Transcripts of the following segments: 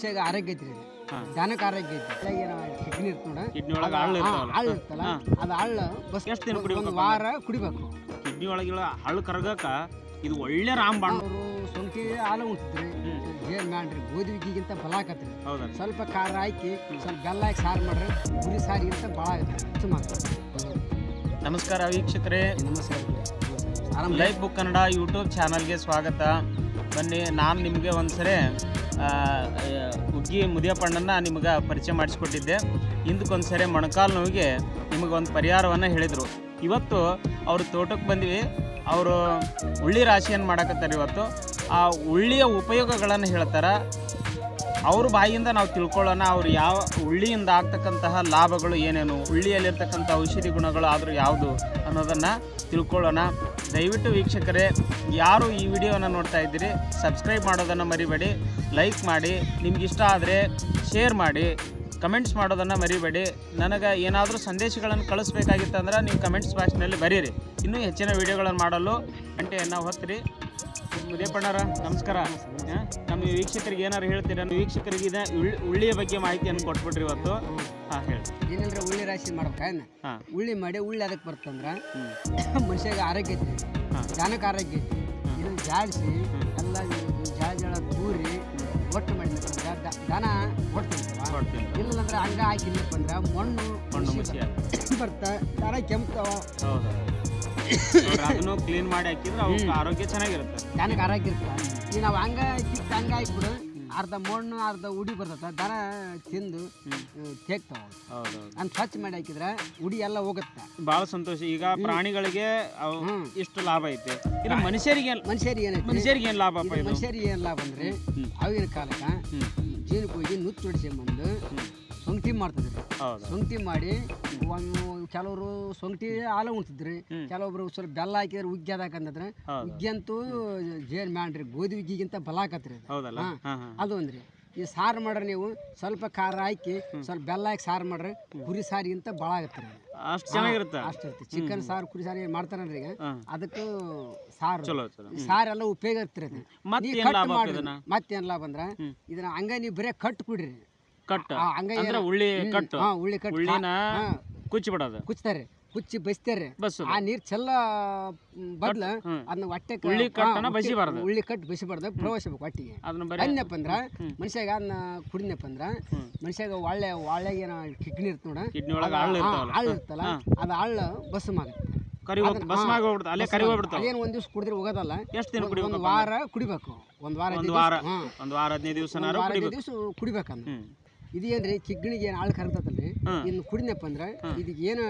ಮನುಷ್ಯಾಗ ಆರೋಗ್ಯ ಐತ್ರಿ ಇದು. ದನಕ್ಕೆ ಆರೋಗ್ಯ ಐತಿ ಕಿಡ್ನಿ ಇರ್ತ ನೋಡ. ಕಿಡ್ನಿ ಒಳಗೆ ಹಳ್ಳು ಇರ್ತಾವಲ್ಲ ಇರ್ತಲ್ಲ ಅದು ಹಳ್ಳ ಬಸ್ ಎಷ್ಟ್ ದಿನ ಒಂದು ವಾರ ಕುಡಿಬೇಕು. ಕಿಡ್ನಿ ಒಳಗೆ ಹಳ್ಳು ಕರಗಕ್ಕ ಇದು ಒಳ್ಳೆ ರಾಮಬಾಣ ಅವರು ಸೊಂಟಿ ಹಾಲು ಉಂಟಿದ್ರಿ. ಏನ್ ಮಾಡ್ರಿ? ಗೋಧಿ ವಿಗಿಗಿಂತ ಬಲ ಆಕತ್ರಿ ಹೌದಲ್ಲ ಸ್ವಲ್ಪ ಖಾರ ಹಾಕಿ ಸ್ವಲ್ಪ ಬೆಲ್ಲ ಹಾಕಿ ಸಾರು ಮಾಡ್ರಿ. ಗುರಿ ಸಾರಿಗಿಂತ ಭಾಳ ಆಗತ್ತೆ. ಸುಮಾರು ನಮಸ್ಕಾರ ವೀಕ್ಷಕರೇ. ನಮಸ್ಕಾರ. ಆರಾಮ? ಲೈಫ್ ಬುಕ್ ಕನ್ನಡ ಯೂಟ್ಯೂಬ್ ಚಾನಲ್ಗೆ ಸ್ವಾಗತ. ಬನ್ನಿ ನಾನು ನಿಮಗೆ ಒಂದ್ಸರಿ ಉಗ್ಗಿ ಮುದಿಯಪ್ಪಣ್ಣನ ನಿಮಗೆ ಪರಿಚಯ ಮಾಡಿಸ್ಕೊಟ್ಟಿದ್ದೆ. ಹಿಂದಕ್ಕೊಂದ್ಸರಿ ಮೊಣಕಾಲು ನೋವಿಗೆ ನಿಮಗೆ ಒಂದು ಪರಿಹಾರವನ್ನು ಹೇಳಿದರು. ಇವತ್ತು ಅವರು ತೋಟಕ್ಕೆ ಬಂದ್ವಿ. ಅವರು ಉಳ್ಳಿ ರಾಶಿಯನ್ನು ಮಾಡಕತ್ತಾರೆ ಇವತ್ತು? ಆ ಉಳ್ಳಿಯ ಉಪಯೋಗಗಳನ್ನು ಹೇಳ್ತಾರೆ. ಅವ್ರ ಬಾಯಿಯಿಂದ ನಾವು ತಿಳ್ಕೊಳ್ಳೋಣ ಅವ್ರು ಯಾವ ಉಳ್ಳಿಯಿಂದ ಆಗ್ತಕ್ಕಂತಹ ಲಾಭಗಳು ಏನೇನು ಉಳ್ಳಿಯಲ್ಲಿರ್ತಕ್ಕಂಥ ಔಷಧಿ ಗುಣಗಳು ಆದರೂ ಯಾವುದು ಅನ್ನೋದನ್ನು ತಿಳ್ಕೊಳ್ಳೋಣ. ದಯವಿಟ್ಟು ವೀಕ್ಷಕರೇ, ಯಾರು ಈ ವಿಡಿಯೋನ ನೋಡ್ತಾ ಇದ್ದೀರಿ, ಸಬ್ಸ್ಕ್ರೈಬ್ ಮಾಡೋದನ್ನು ಮರಿಬೇಡಿ, ಲೈಕ್ ಮಾಡಿ, ನಿಮ್ಗೆ ಇಷ್ಟ ಆದರೆ ಶೇರ್ ಮಾಡಿ, ಕಮೆಂಟ್ಸ್ ಮಾಡೋದನ್ನು ಮರಿಬೇಡಿ. ನನಗೆ ಏನಾದರೂ ಸಂದೇಶಗಳನ್ನು ಕಳಿಸ್ಬೇಕಾಗಿತ್ತಂದ್ರೆ, ನೀವು ಕಮೆಂಟ್ಸ್ ಬಾಕ್ಸ್ನಲ್ಲಿ ಬರೀರಿ. ಇನ್ನೂ ಹೆಚ್ಚಿನ ವಿಡಿಯೋಗಳನ್ನು ಮಾಡಲು ಗಂಟೆಯನ್ನು ಹೊತ್ತಿರಿ ಮುದಿಯಪ್ಪಣ್ಣರ ನಮಸ್ಕಾರ? ನಮ್ಮ ವೀಕ್ಷಕರಿಗೆ ಏನಾರು ಹೇಳ್ತೀರಾ? ವೀಕ್ಷಕರಿಗೆ ಇದ ಉಳ್ಳಿ ಉಳ್ಳಿಯ ಬಗ್ಗೆ ಮಾಹಿತಿಯನ್ನು ಕೊಟ್ಬಿಟ್ರಿ ಇವತ್ತು. ಹಾಂ ಹೇಳಿ. ಏನಂದ್ರೆ ಉಳ್ಳಿ ರಾಶಿ ಮಾಡ್ಬೇಕಾಯ್ನ ಉಳ್ಳಿ ಮಾಡಿ ಉಳ್ಳಿ ಅದಕ್ಕೆ ಬರ್ತಂದ್ರ ಮನುಷ್ಯಗೆ ಆರೋಗ್ಯ ಐತಿ ಜಾನಕ್ಕೆ ಆರೋಗ್ಯ ಐತಿ ಇದನ್ನ ಜಾಡಿಸಿ ಎಲ್ಲ ಜಾಳ ಜಾಳ ತೂರಿ ಒಟ್ಟು ಮಾಡಿ ದಾನ ಒಟ್ಟು ಇಲ್ಲಂದ್ರೆ ಹಂಗ ಹಾಕಿಲ್ಲಪ್ಪ ಅಂದ್ರೆ ಮಣ್ಣು ಮಣ್ಣು ಬರ್ತ ದನ ಕೆಂಪ್ತಾವ ಅದನ್ನು ಕ್ಲೀನ್ ಮಾಡಿ ಹಾಕಿದ್ರೆ ಅವ್ರ ಆರೋಗ್ಯ ಚೆನ್ನಾಗಿರುತ್ತೆ. ಜನಕ್ಕೆ ಆರೋಗ್ಯ ಇರ್ತದೆ. ಈಗ ನಾವು ಹಂಗ ಕಿತ್ತು ಹಂಗ ಹಾಕ್ಬಿಡು ಅರ್ಧ ಮಣ್ಣು ಅರ್ಧ ಉಡಿ ಬರ್ತದ ದನ ತಿಂದು ತೇಗ್ತಾವ ಹೌದು ಅಂತ ಸ್ವಚ್ಛ ಮಾಡಿ ಹಾಕಿದ್ರೆ ಉಡಿ ಎಲ್ಲ ಹೋಗುತ್ತೆ. ಬಹಳ ಸಂತೋಷ. ಈಗ ಪ್ರಾಣಿಗಳಿಗೆ ಅವು. ಇಷ್ಟು ಲಾಭ ಐತೆ. ಇನ್ನು ಮನುಷ್ಯರಿಗೆ ಮನುಷ್ಯರಿಗೆ ಏನೈತಿ ಮನುಷ್ಯರಿಗೆ ಏನು ಇದು ಇದು? ಮನುಷ್ಯರಿಗೆ ಏನು ಲಾಭ ಅಂದ್ರೆ. ಅವಾಗಿನ ಕಾಲಕ್ಕೆ ಜೀನಕ್ಕೆ ಹೋಗಿ ನುಚ್ಚು ಹೊಡಿಸ್ಕೊಂಬಂದು. ಸೊಂಗಟಿ ಮಾಡ್ತಿದ್ರು. ಸೊಂಗಟಿ ಮಾಡಿ ಒಂದು ಕೆಲವರು ಸೊಂಗ್ಟಿ ಹಾಲು ಉಣ್ತಿದ್ರಿ. ಕೆಲವೊಬ್ರು ಸ್ವಲ್ಪ ಬೆಲ್ಲ ಹಾಕಿದ್ರೆ ಉಗ್ಗಿ ಅದಾಕಂದ್ರೆ ಹೌದು. ಉಗ್ಗಿ ಅಂತೂ ಜೇನ್ ಮಾಡ್ರಿ ಗೋಧಿ ಉಗ್ಗಿಗಿಂತ ಬಲ ಹಾಕತ್ರಿ ಅದು. ಅಂದ್ರಿ ಈ ಸಾರು ಮಾಡ್ರಿ ನೀವು ಸ್ವಲ್ಪ ಖಾರ ಹಾಕಿ ಸ್ವಲ್ಪ ಬೆಲ್ಲ ಹಾಕಿ ಸಾರು ಮಾಡ್ರಿ ಗುರಿ ಸಾರಿಗಿಂತ ಭಾಳ ಆಗತ್ತೆ ಅಷ್ಟು ಚೆನ್ನಾಗಿರುತ್ತೆ. ಅಷ್ಟು ಇರುತ್ತೆ. ಚಿಕನ್ ಸಾರು ಕುರಿ ಸಾರು ಮಾಡ್ತಾರಲ್ರಿ ಈಗ ಅದಕ್ಕೂ ಸಾರು. ಸಾರೆಲ್ಲ ಉಪಯೋಗ ಇರ್ತಿರತ್ತೆ ಮತ್ತೆ ಮತ್ತೇನು ಲಾಭ ಮತ್ತೇನ್ ಅಂದ್ರ ಇದನ್ನ ಹಂಗ ನೀವು ಬರೇ ಕಟ್ ಕುಡ್ರಿ. ಕಟ್. ಹಂಗ ಅಂದ್ರೆ ಉಳ್ಳಿ ಕಟ್ ಹಾ ಉಳ್ಳಿ ಕಟ್ ಉಳ್ಳಿನ ಕುಚ್ಚಿ ಬಿಡೋದು ಕುಚ್ತಾರೆ ಕುಚ್ಚಿ ಬಸ್ತಾರೆ. ಬಸ್ಸು. ಆ ನೀರ್ ಚೆಲ್ಲ ಬದ್ಲ. ಅದನ್ನ ಹೊಟ್ಟೆ ಉಳ್ಳಿ ಕಟ್ಟನ್ನ ಬಸಿಬಾರ್ದು. ಉಳ್ಳಿ ಕಟ್ ಬಸಿಬಾರ್ದು ಪ್ರವೇಶಬೇಕು ಹೊಟ್ಟಿಗೆ ಅದನ್ನ ಬರೀ ಅಂದ್ರ. ಮನುಷ್ಯಾಗ ಅದನ್ನ ಕುಡಿದ್ನಪ್ಪ ಅಂದ್ರ. ಮನುಷ್ಯಾಗ ಒಳ್ಳೆ ಏನೋ ಕಿಡ್ನಿ ಇರ್ತ ನೋಡ. ಕಿಡ್ನಿ ಒಳಗೆ ಹಳ್ಳ ಇರ್ತಾವಲ್ಲ. ಹಳ್ಳ ಇರ್ತಲ್ಲ. ಅದು ಬಸ್ಮಾಗುತ್ತೆ. ಕರಿ ಹೋಗ್ ಹೋಗ್ಬಿಡ್ತಾವ ಅಲ್ಲೇ ಕರಿ ಹೋಗ್ಬಿಡ್ತಾವ. ಅದೇನು ಒಂದ್ ದಿವ್ಸ ಕುಡಿದ್ರೆ ಹೋಗೋದಲ್ಲ. ಎಷ್ಟು ದಿನ ಒಂದು ಕುಡಿಬೇಕಪ್ಪ ವಾರ ಕುಡಿಬೇಕು. ಒಂದ್ ವಾರ ಒಂದು ಹದಿನೈದು ವಾರ. ದಿವ್ಸ- ಒಂದು ವಾರ ಹದಿನೈದು ದಿವಸ ಕುಡಿಬೇಕು. ದಿವ್ಸ ಕುಡಿಬೇಕಂದ್ರ. ಇದೇನ್ರಿ ಕಿಗ್ಣಿಗೆ ಏನು ಆಳ್ ಕರಂತಲ್ರಿ ಹ್ಮ್. ಇನ್ನು ಕುಡಿನಪ್ಪ ಅಂದ್ರೆ ಇದು ಏನು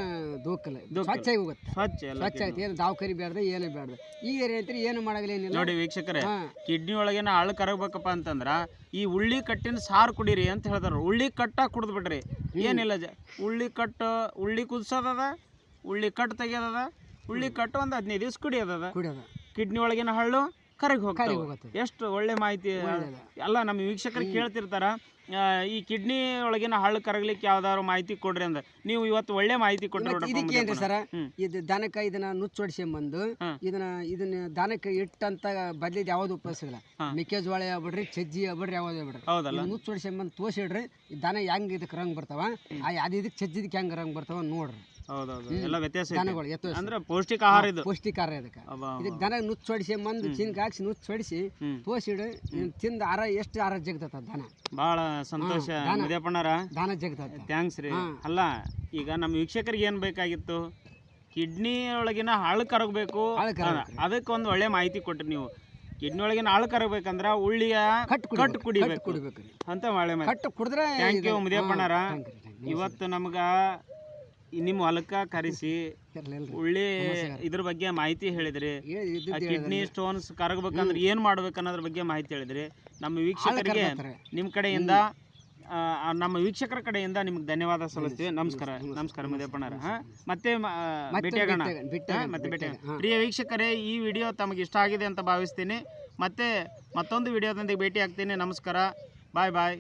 ದೋಕಲ್ಲ. ಸ್ವಚ್ಛ ಆಗಿ ಹೋಗುತ್ತೆ. ಸ್ವಚ್ಛ ಆಯ್ತು ಏನು ದಾವ್ ಕರಿ ಬೇಡ್ದ ಏನು ಬೇಡ್ದ ಈಗ ಏನೈತ್ರಿ ಏನು ಮಾಡಾಗಲಿ ಏನಿಲ್ಲ. ನೋಡಿ ವೀಕ್ಷಕರೇ ಕಿಡ್ನಿ ಒಳಗೇನ ಆಳ್ ಕರಗಬೇಕಪ್ಪ ಅಂತಂದ್ರ ಈ ಉಳ್ಳಿ ಕಟ್ಟಿನ ಸಾರು ಕುಡೀರಿ ಅಂತ ಹೇಳ್ತಾರ ಉಳ್ಳಿ ಕಟ್ಟ ಕುಡ್ದು ಬಿಡ್ರಿ ಏನಿಲ್ಲ ಜ ಉಳ್ಳಿ ಕಟ್ಟು ಉಳ್ಳಿ ಕುದಿಸೋದದ ಉಳ್ಳಿ ಕಟ್ಟು ತೆಗಿಯೋದದ ಉಳ್ಳಿ ಕಟ್ಟು ಒಂದು ಹದಿನೈದು ದಿವ್ಸ ಕುಡಿಯೋದದ. ಕುಡಿಯೋದ. ಕಿಡ್ನಿ ಒಳಗಿನ ಹಳ್ಳು ಕರಗಿ ಹೋಗುತ್ತೆ. ಎಷ್ಟು ಒಳ್ಳೆ ಮಾಹಿತಿ. ಎಲ್ಲ ನಮ್ಮ ವೀಕ್ಷಕರು ಕೇಳ್ತಿರ್ತಾರ ಆ, ಈ ಕಿಡ್ನಿ ಒಳಗಿನ ಹಳ್ಳು ಕರಗ್ಲಿಕ್ಕೆ ಯಾವ್ದಾದ್ರು ಮಾಹಿತಿ ಕೊಡ್ರಿ ಅಂದ ನೀವು ಇವತ್ತು ಒಳ್ಳೆ ಮಾಹಿತಿ ಕೊಟ್ರಿ ಮತ್ತೆ ಸರ ಹ್ಮ್. ಇದು ದನಕ್ಕೆ ಇದನ್ನ ನುಚ್ಚೊಡಿಸ್ಕೊಂಬಂದು ಬಂದು ಇದನ್ನ ಇದನ್ನ ದನಕ್ಕೆ ಇಟ್ಟಂತ ಬದ್ಲಿದ್ ಯಾವ್ದು ಉಪಯೋಗಿಸಲ್ಲ ಹಾ. ಮೆಕ್ಕೆಜೋಳ ಆಗ್ಬಿಡ್ರಿ ಚಜ್ಜಿ ಆಗ್ಬಿಡ್ರಿ ಯಾವ್ದು ಆಗ್ಬಿಡ್ರಿ. ಹೌದಲ್ಲ. ನುಚ್ಚೊಡಿಸ್ಕೊಂಬಂದು ತೋಸಿಡ್ರಿ ಈ ದನ ಹೆಂಗ್ ಇದಕ್ಕೆ ರಂಗ್ ಬರ್ತಾವ ಆ ಅದು ಇದಕ್ಕೆ ಚಜ್ಜಿದಕ್ಕೆ ಹೆಂಗ್ ರಂಗ್ ಬರ್ತಾವ ನೋಡ್ರಿ. ಹೌದೌದು. ಎಲ್ಲ ವ್ಯತ್ಯಾಸ ಐತಿ. ದನಗಳು ಎತ್ತು ಅಂದ್ರೆ ಪೌಷ್ಟಿಕ ಆಹಾರ ಇದು ಪೌಷ್ಟಿಕಾರ ಅಬ್ಬಾ, ಅಬ್ಬಾ. ಇದಕ್ಕೆ ದನ ನುಚ್ಚು ಮಂದು ಚಿನ್ಕ ಹಾಕ್ಸಿ ನುಚ್ಚು ಹೊಡಿಸಿ ಹ್ಮ್. ತೋಸಿಡು ತಿಂದ ಆರ ಎಷ್ಟು ಆರ ಜಗ್ತದ ದನ. ಬಹಳ ಸಂತೋಷ. ಮುದಿಯಪ್ಪಣ್ಣರ. ದನ ಜಗದತ್ತ ಥ್ಯಾಂಕ್ಸ್ ರೀ. ಅಲ್ಲ ಈಗ ನಮ್ಮ ವೀಕ್ಷಕರಿಗೆ ಏನು ಬೇಕಾಗಿತ್ತು? ಕಿಡ್ನಿ ಒಳಗಿನ ಹಾಳು ಕರಗಬೇಕು. ಹಾಳು ಕರಗ್ಬೇಕು. ಅದಕ್ಕೆ ಒಂದು ಒಳ್ಳೆ ಮಾಹಿತಿ ಕೊಟ್ರಿ ನೀವು. ಕಿಡ್ನಿ ಒಳಗಿನ ಹಾಳು ಕರಗಬೇಕಂದ್ರ ಉಳ್ಳಿಯ ಕಟ್ ಕುಡಿಬೇಕು ಕುಡಿಬೇಕು. ಅಂತ ಒಳ್ಳೆ ಮಾಹಿತಿ. ಕಟ್ ಕುಡಿದ್ರೆ ಥ್ಯಾಂಕ್ ಯು ಮುದಿಯಪ್ಪಣ್ಣರ. ಇವತ್ತು ನಮ್ಗ ನಿಮ್ಮ ಹೊಲಕ್ಕ ಕರೆಸಿ ಒಳ್ಳೆ. ಇದ್ರ ಬಗ್ಗೆ ಮಾಹಿತಿ ಹೇಳಿದ್ರಿ. ಕಿಡ್ನಿ ಸ್ಟೋನ್ಸ್ ಕರಗಬೇಕಂದ್ರೆ ಏನು ಮಾಡ್ಬೇಕು ಅನ್ನೋದ್ರ ಬಗ್ಗೆ ಮಾಹಿತಿ ಹೇಳಿದ್ರಿ. ನಮ್ಮ ವೀಕ್ಷಕರಿಗೆ ನಿಮ್ ನಿಮ್ಮ ಕಡೆಯಿಂದ ನಮ್ಮ ವೀಕ್ಷಕರ ಕಡೆಯಿಂದ ನಿಮ್ಗೆ ಧನ್ಯವಾದ ಸಲ್ಲಿಸ್ತೀವಿ. ನಮಸ್ಕಾರ ನಮಸ್ಕಾರ ಮುದಿಯಪ್ಪಣ್ಣರ ಹಾ ಮತ್ತೆ ಭೇಟಿ ಭೇಟಿಯಾಗೋಣ ಮತ್ತೆ ಭೇಟಿಯಾಗೋಣ. ಪ್ರಿಯ ವೀಕ್ಷಕರೇ ಈ ವಿಡಿಯೋ ತಮಗೆ ಇಷ್ಟ ಆಗಿದೆ ಅಂತ ಭಾವಿಸ್ತೀನಿ. ಮತ್ತೆ ಮತ್ತೊಂದು ವಿಡಿಯೋದೊಂದಿಗೆ ಭೇಟಿ ಆಗ್ತೀನಿ. ನಮಸ್ಕಾರ. ಬಾಯ್ ಬಾಯ್.